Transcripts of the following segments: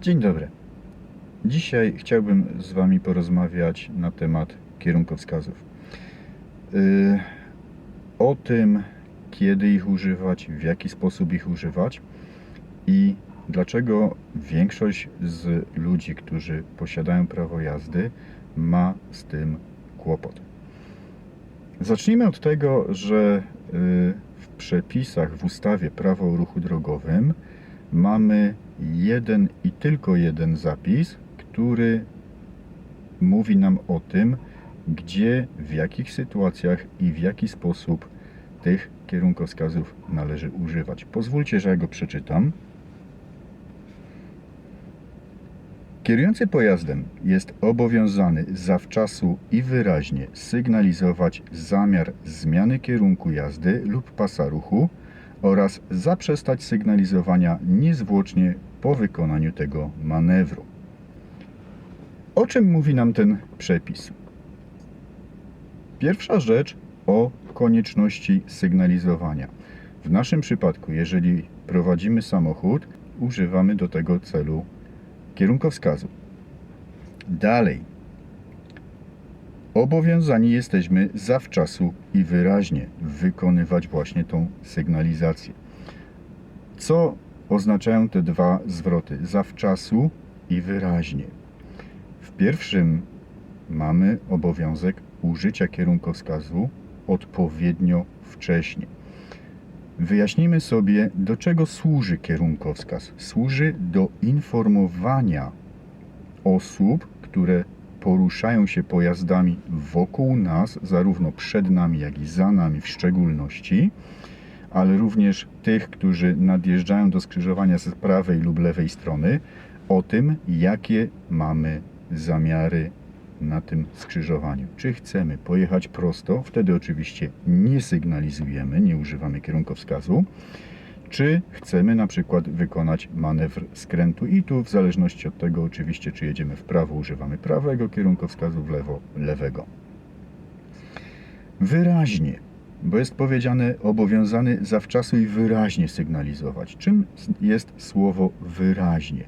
Dzień dobry. Dzisiaj chciałbym z Wami porozmawiać na temat kierunkowskazów. Yy, o tym, kiedy ich używać, w jaki sposób ich używać i dlaczego większość z ludzi, którzy posiadają prawo jazdy, ma z tym kłopot. Zacznijmy od tego, że yy, w przepisach w ustawie Prawo o ruchu drogowym mamy jeden i tylko jeden zapis, który mówi nam o tym, gdzie, w jakich sytuacjach i w jaki sposób tych kierunkowskazów należy używać. Pozwólcie, że ja go przeczytam. Kierujący pojazdem jest obowiązany zawczasu i wyraźnie sygnalizować zamiar zmiany kierunku jazdy lub pasa ruchu oraz zaprzestać sygnalizowania niezwłocznie po wykonaniu tego manewru. O czym mówi nam ten przepis? Pierwsza rzecz o konieczności sygnalizowania. W naszym przypadku, jeżeli prowadzimy samochód, używamy do tego celu kierunkowskazu. Dalej. Obowiązani jesteśmy zawczasu i wyraźnie wykonywać właśnie tą sygnalizację. Co oznaczają te dwa zwroty? Zawczasu i wyraźnie. W pierwszym mamy obowiązek użycia kierunkowskazu odpowiednio wcześnie. Wyjaśnijmy sobie, do czego służy kierunkowskaz. Służy do informowania osób, które poruszają się pojazdami wokół nas, zarówno przed nami, jak i za nami w szczególności, ale również tych, którzy nadjeżdżają do skrzyżowania z prawej lub lewej strony, o tym, jakie mamy zamiary na tym skrzyżowaniu. Czy chcemy pojechać prosto, wtedy oczywiście nie sygnalizujemy, nie używamy kierunkowskazu, czy chcemy na przykład wykonać manewr skrętu i tu w zależności od tego oczywiście, czy jedziemy w prawo, używamy prawego kierunkowskazu, w lewo lewego. Wyraźnie, bo jest powiedziane obowiązany zawczasu i wyraźnie sygnalizować. Czym jest słowo wyraźnie?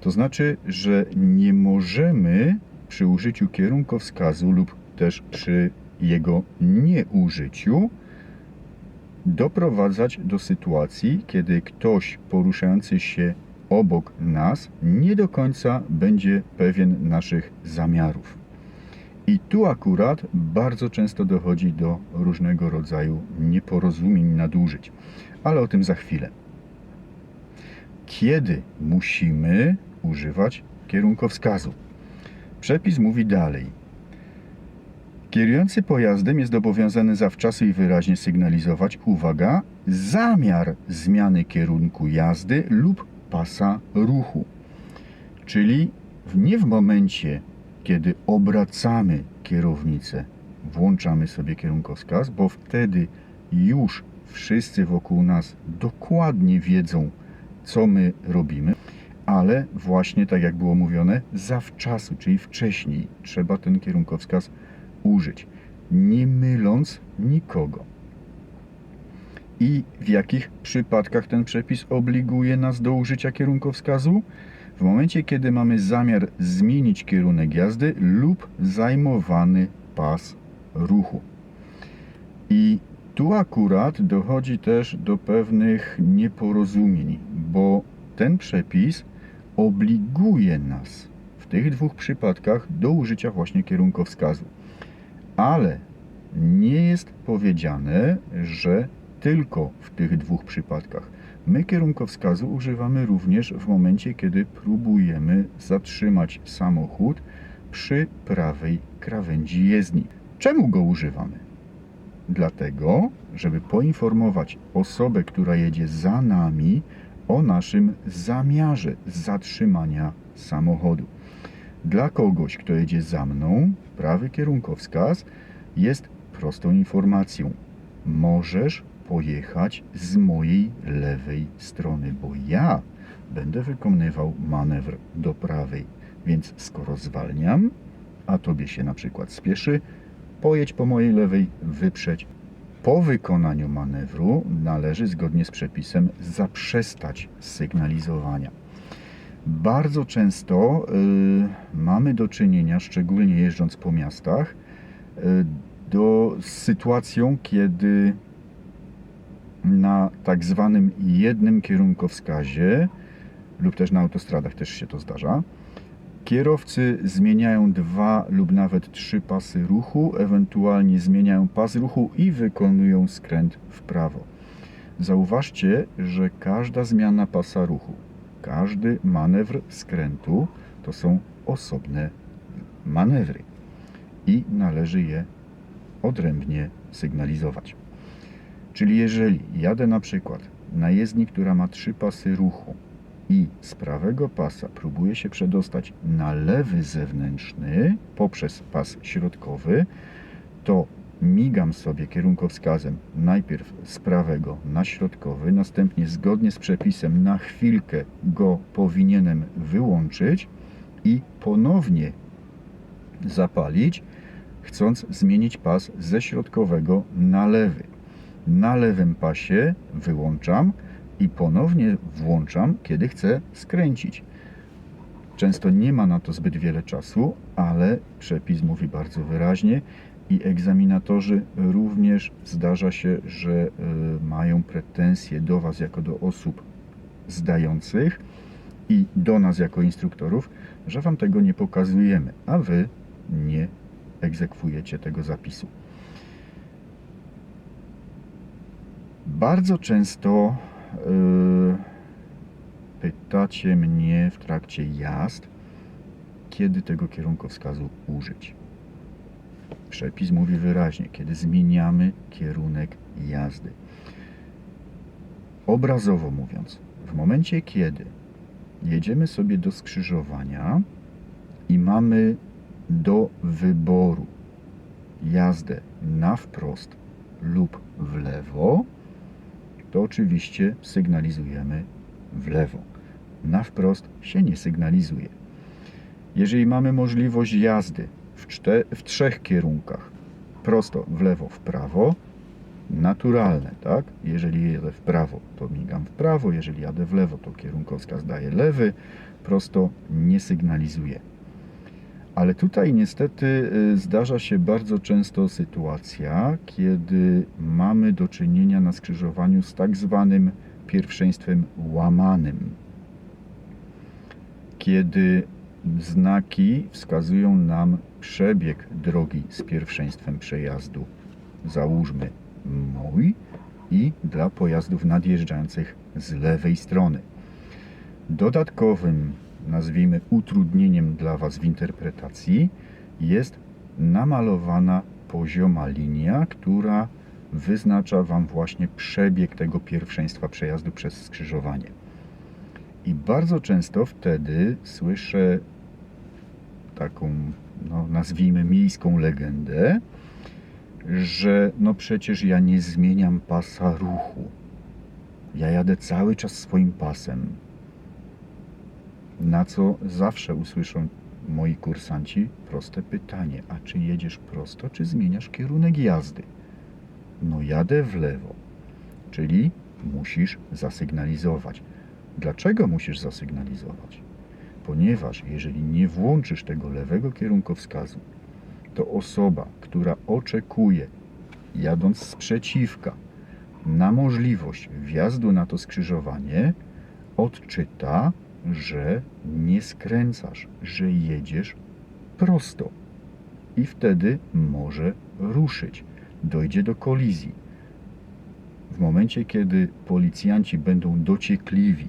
To znaczy, że nie możemy przy użyciu kierunkowskazu lub też przy jego nieużyciu doprowadzać do sytuacji, kiedy ktoś poruszający się obok nas nie do końca będzie pewien naszych zamiarów. I tu akurat bardzo często dochodzi do różnego rodzaju nieporozumień, nadużyć, ale o tym za chwilę. Kiedy musimy używać kierunkowskazu? Przepis mówi dalej. Kierujący pojazdem jest obowiązany zawczasu i wyraźnie sygnalizować, uwaga, zamiar zmiany kierunku jazdy lub pasa ruchu. Czyli nie w momencie, kiedy obracamy kierownicę, włączamy sobie kierunkowskaz, bo wtedy już wszyscy wokół nas dokładnie wiedzą, co my robimy, ale właśnie tak jak było mówione, zawczasu, czyli wcześniej trzeba ten kierunkowskaz użyć, nie myląc nikogo. I w jakich przypadkach ten przepis obliguje nas do użycia kierunkowskazu? W momencie, kiedy mamy zamiar zmienić kierunek jazdy lub zajmowany pas ruchu. I tu akurat dochodzi też do pewnych nieporozumień, bo ten przepis obliguje nas w tych dwóch przypadkach do użycia właśnie kierunkowskazu. Ale nie jest powiedziane, że tylko w tych dwóch przypadkach. My kierunkowskazu używamy również w momencie, kiedy próbujemy zatrzymać samochód przy prawej krawędzi jezdni. Czemu go używamy? Dlatego, żeby poinformować osobę, która jedzie za nami, o naszym zamiarze zatrzymania samochodu. Dla kogoś, kto jedzie za mną, prawy kierunkowskaz jest prostą informacją. Możesz pojechać z mojej lewej strony, bo ja będę wykonywał manewr do prawej. Więc skoro zwalniam, a tobie się na przykład spieszy, pojedź po mojej lewej, wyprzedź. Po wykonaniu manewru należy zgodnie z przepisem zaprzestać sygnalizowania. Bardzo często y, mamy do czynienia, szczególnie jeżdżąc po miastach, y, do, z sytuacją, kiedy na tak zwanym jednym kierunkowskazie lub też na autostradach też się to zdarza, kierowcy zmieniają dwa lub nawet trzy pasy ruchu, ewentualnie zmieniają pas ruchu i wykonują skręt w prawo. Zauważcie, że każda zmiana pasa ruchu, każdy manewr skrętu to są osobne manewry i należy je odrębnie sygnalizować. Czyli jeżeli jadę na przykład na jezdni, która ma trzy pasy ruchu i z prawego pasa próbuję się przedostać na lewy zewnętrzny poprzez pas środkowy, to migam sobie kierunkowskazem najpierw z prawego na środkowy, następnie zgodnie z przepisem na chwilkę go powinienem wyłączyć i ponownie zapalić, chcąc zmienić pas ze środkowego na lewy. Na lewym pasie wyłączam i ponownie włączam, kiedy chcę skręcić. Często nie ma na to zbyt wiele czasu, ale przepis mówi bardzo wyraźnie i egzaminatorzy również zdarza się, że y, mają pretensje do Was jako do osób zdających i do nas jako instruktorów, że Wam tego nie pokazujemy, a Wy nie egzekwujecie tego zapisu. Bardzo często yy, pytacie mnie w trakcie jazd, kiedy tego kierunkowskazu użyć. Przepis mówi wyraźnie, kiedy zmieniamy kierunek jazdy. Obrazowo mówiąc, w momencie kiedy jedziemy sobie do skrzyżowania i mamy do wyboru jazdę na wprost lub w lewo, to oczywiście sygnalizujemy w lewo. Na wprost się nie sygnalizuje. Jeżeli mamy możliwość jazdy w, trzech kierunkach, prosto w lewo, w prawo, naturalne, tak? Jeżeli jadę w prawo, to migam w prawo, jeżeli jadę w lewo, to kierunkowskaz daje lewy, prosto nie sygnalizuje. Ale tutaj niestety y, zdarza się bardzo często sytuacja, kiedy mamy do czynienia na skrzyżowaniu z tak zwanym pierwszeństwem łamanym. Kiedy znaki wskazują nam przebieg drogi z pierwszeństwem przejazdu. Załóżmy mój i dla pojazdów nadjeżdżających z lewej strony. Dodatkowym nazwijmy utrudnieniem dla Was w interpretacji, jest namalowana pozioma linia, która wyznacza Wam właśnie przebieg tego pierwszeństwa przejazdu przez skrzyżowanie. I bardzo często wtedy słyszę taką, no, nazwijmy miejską legendę, że no przecież ja nie zmieniam pasa ruchu. Ja jadę cały czas swoim pasem na co zawsze usłyszą moi kursanci proste pytanie: a czy jedziesz prosto, czy zmieniasz kierunek jazdy? No jadę w lewo, czyli musisz zasygnalizować. Dlaczego musisz zasygnalizować? Ponieważ jeżeli nie włączysz tego lewego kierunkowskazu, to osoba, która oczekuje, jadąc z przeciwka, na możliwość wjazdu na to skrzyżowanie, odczyta że nie skręcasz, że jedziesz prosto. I wtedy może ruszyć, dojdzie do kolizji. W momencie, kiedy policjanci będą dociekliwi,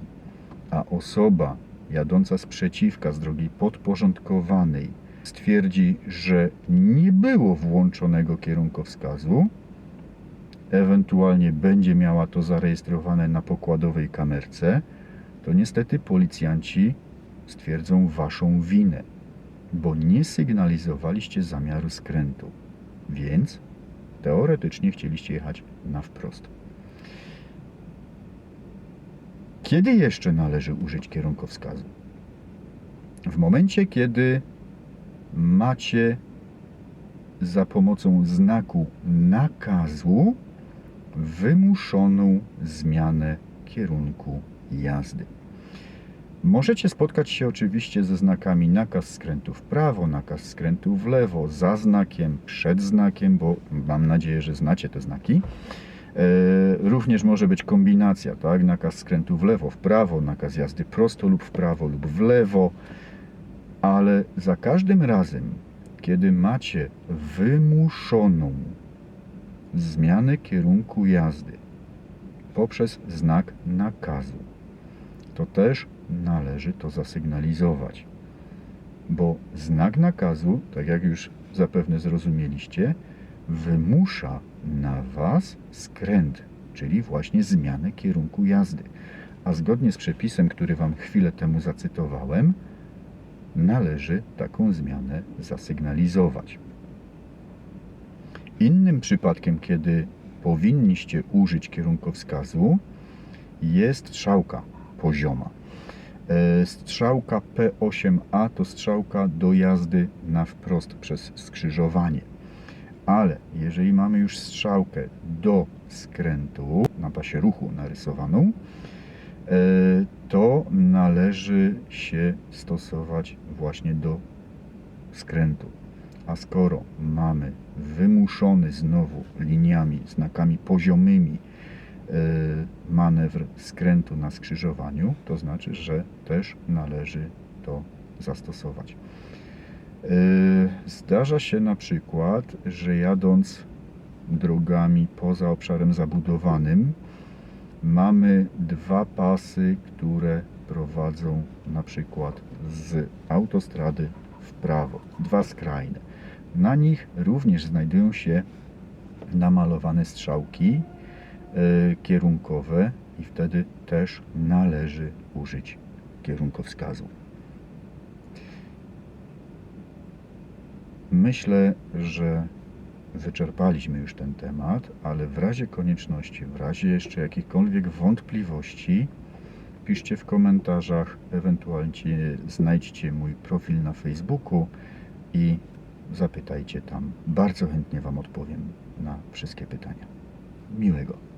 a osoba jadąca z przeciwka z drogi podporządkowanej stwierdzi, że nie było włączonego kierunkowskazu, ewentualnie będzie miała to zarejestrowane na pokładowej kamerce, to niestety policjanci stwierdzą waszą winę, bo nie sygnalizowaliście zamiaru skrętu, więc teoretycznie chcieliście jechać na wprost. Kiedy jeszcze należy użyć kierunkowskazu? W momencie, kiedy macie za pomocą znaku nakazu wymuszoną zmianę kierunku jazdy. Możecie spotkać się oczywiście ze znakami nakaz skrętu w prawo, nakaz skrętu w lewo, za znakiem, przed znakiem, bo mam nadzieję, że znacie te znaki. E, Również może być kombinacja, tak? Nakaz skrętu w lewo, w prawo, nakaz jazdy prosto lub w prawo lub w lewo, ale za każdym razem, kiedy macie wymuszoną zmianę kierunku jazdy poprzez znak nakazu, to też należy to zasygnalizować. Bo znak nakazu, tak jak już zapewne zrozumieliście, wymusza na Was skręt, czyli właśnie zmianę kierunku jazdy. A zgodnie z przepisem, który Wam chwilę temu zacytowałem, należy taką zmianę zasygnalizować. Innym przypadkiem, kiedy powinniście użyć kierunkowskazu, jest strzałka pozioma. E, Strzałka P8A to strzałka do jazdy na wprost przez skrzyżowanie. Ale jeżeli mamy już strzałkę do skrętu na pasie ruchu narysowaną, e, to należy się stosować właśnie do skrętu. A skoro mamy wymuszony znowu liniami, znakami poziomymi e, manewr skrętu na skrzyżowaniu, to znaczy, że też należy to zastosować. E, Zdarza się na przykład, że jadąc drogami poza obszarem zabudowanym, mamy dwa pasy, które prowadzą na przykład z autostrady w prawo, dwa skrajne. Na nich również znajdują się namalowane strzałki e, kierunkowe i wtedy też należy użyć kierunkowskazu. Myślę, że wyczerpaliśmy już ten temat, ale w razie konieczności, w razie jeszcze jakichkolwiek wątpliwości, piszcie w komentarzach, ewentualnie znajdźcie mój profil na Facebooku i zapytajcie tam. Bardzo chętnie Wam odpowiem na wszystkie pytania. Miłego.